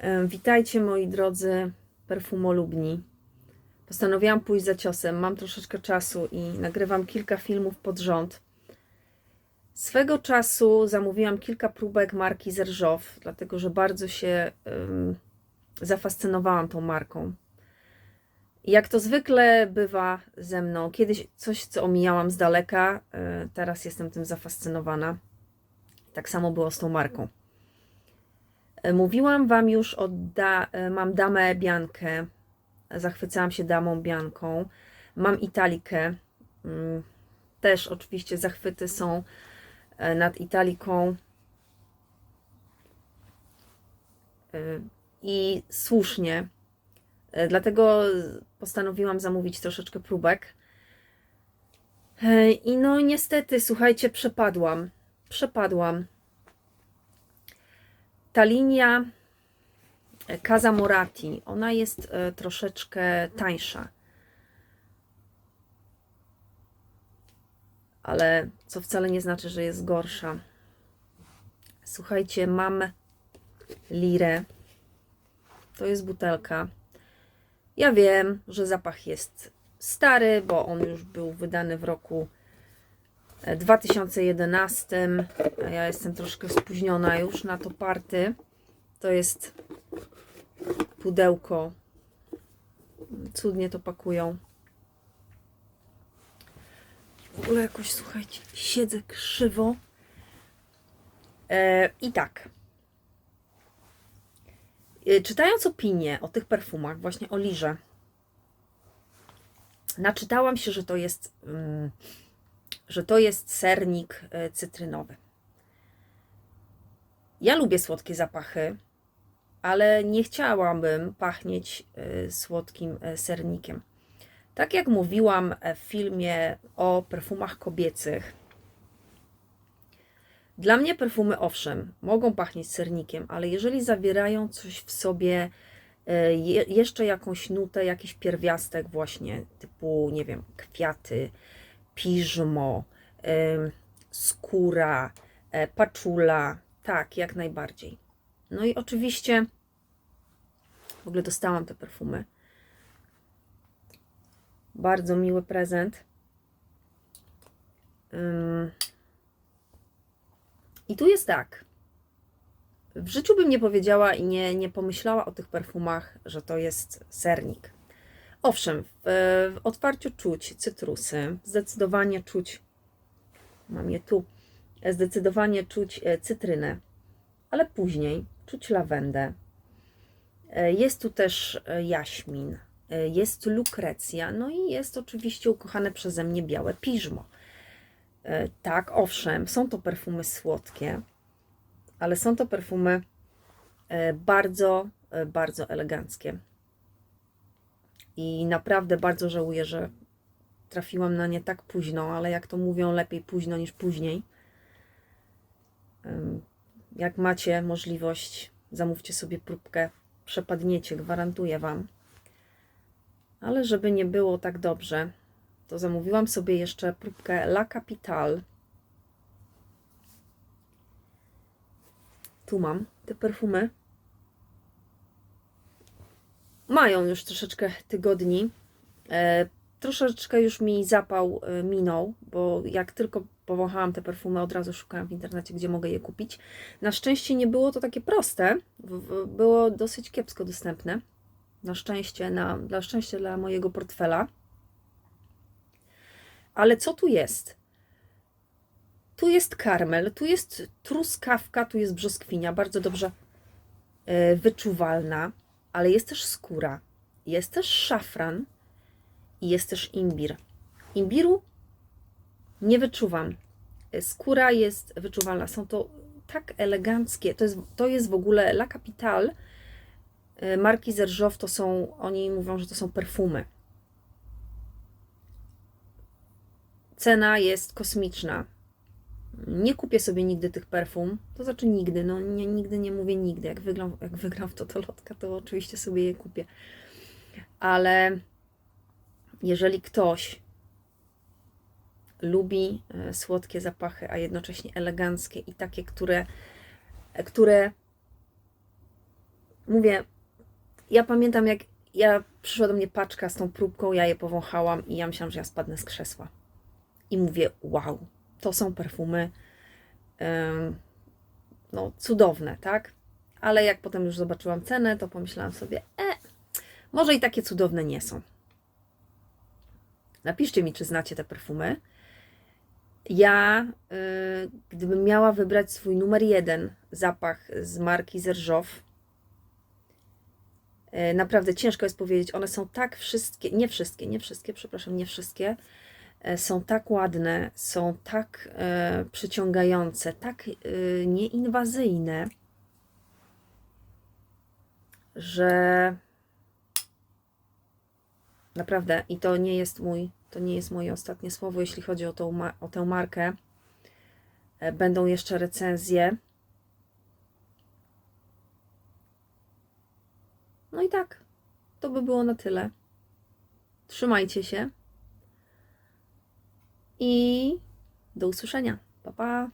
E, Witajcie moi drodzy perfumolubni. Postanowiłam pójść za ciosem. Mam troszeczkę czasu i nagrywam kilka filmów pod rząd. Swego czasu zamówiłam kilka próbek marki Zerżow, dlatego że bardzo się ym, zafascynowałam tą marką. Jak to zwykle bywa ze mną, kiedyś coś, co omijałam z daleka, y, teraz jestem tym zafascynowana. Tak samo było z tą marką. E, Mówiłam Wam już o da, e, mam damę Biankę. Zachwycałam się damą Bianką. Mam Italikę. Mm, Też oczywiście zachwyty są e, nad Italiką. I słusznie. Dlatego postanowiłam zamówić troszeczkę próbek. I no niestety, słuchajcie, przepadłam. Przepadłam. Ta linia e, Casa Morati, ona jest e, troszeczkę tańsza. Ale co wcale nie znaczy, że jest gorsza. Słuchajcie, mam lirę. To jest butelka. Ja wiem, że zapach jest stary, bo on już był wydany w roku 2011, a ja jestem troszkę spóźniona już na to party. To jest pudełko. Cudnie to pakują. W ogóle jakoś, słuchajcie, siedzę krzywo. E, I tak. E, czytając opinie o tych perfumach, właśnie o Lirze, naczytałam się, że to jest... Mm, że to jest sernik e, cytrynowy. Ja lubię słodkie zapachy, ale nie chciałabym pachnieć e, słodkim e, sernikiem. Tak jak mówiłam w filmie o perfumach kobiecych, dla mnie perfumy owszem, mogą pachnieć sernikiem, ale jeżeli zawierają coś w sobie, je, jeszcze jakąś nutę, jakiś pierwiastek właśnie, typu, nie wiem, kwiaty, piżmo, skóra, e, paczula. Tak, jak najbardziej. No i oczywiście w ogóle dostałam te perfumy. Bardzo miły prezent. I tu jest tak. W życiu bym nie powiedziała i nie, nie pomyślała o tych perfumach, że to jest sernik. Owszem, w, otwarciu czuć cytrusy, zdecydowanie czuć, mam je tu, zdecydowanie czuć e, cytrynę, ale później czuć lawendę. E, Jest tu też e, jaśmin, jest lukrecja, no i jest oczywiście ukochane przeze mnie białe piżmo. Tak, owszem, są to perfumy słodkie, ale są to perfumy bardzo, bardzo eleganckie. I naprawdę bardzo żałuję, że trafiłam na nie tak późno, ale jak to mówią, lepiej późno niż później. Jak macie możliwość, zamówcie sobie próbkę, przepadniecie, gwarantuję Wam. Ale żeby nie było tak dobrze, to zamówiłam sobie jeszcze próbkę La Capitale. Tu mam te perfumy mają już troszeczkę tygodni. E, troszeczkę już mi zapał e, minął, bo jak tylko powąchałam te perfumy, od razu szukałam w internecie, gdzie mogę je kupić. Na szczęście nie było to takie proste, było dosyć kiepsko dostępne. Na szczęście, na, dla szczęścia dla mojego portfela. Ale co tu jest? Tu jest karmel, tu jest truskawka, tu jest brzoskwinia, bardzo dobrze e, wyczuwalna ale jest też skóra, jest też szafran i jest też imbir. Imbiru nie wyczuwam. Skóra jest wyczuwalna. Są to tak eleganckie. To jest, to jest w ogóle La Capitale y, marki Zerżow. To są, oni mówią, że to są perfumy. Cena jest kosmiczna. Nie kupię sobie nigdy tych perfum, to znaczy nigdy, no nie, nigdy nie mówię nigdy. Jak wygram, jak wygram w totolotka, to oczywiście sobie je kupię. Ale jeżeli ktoś lubi e, słodkie zapachy, a jednocześnie eleganckie i takie, które, które mówię, ja pamiętam jak ja przyszła do mnie paczka z tą próbką, ja je powąchałam i ja myślałam, że ja spadnę z krzesła. I mówię, wow, to są perfumy no, cudowne, tak? Ale jak potem już zobaczyłam cenę, to pomyślałam sobie, e, może i takie cudowne nie są. Napiszcie mi, czy znacie te perfumy. Ja, y, gdybym miała wybrać swój numer jeden zapach z marki Zerżow, y, naprawdę ciężko jest powiedzieć, one są tak wszystkie, nie wszystkie, nie wszystkie, przepraszam, nie wszystkie, są tak ładne, są tak y, przyciągające, tak y, nieinwazyjne, że naprawdę, i to nie jest mój, to nie jest moje ostatnie słowo, jeśli chodzi o, tą, o tę markę. E, Będą jeszcze recenzje. No i tak, to by było na tyle. Trzymajcie się i do usłyszenia. Pa, pa.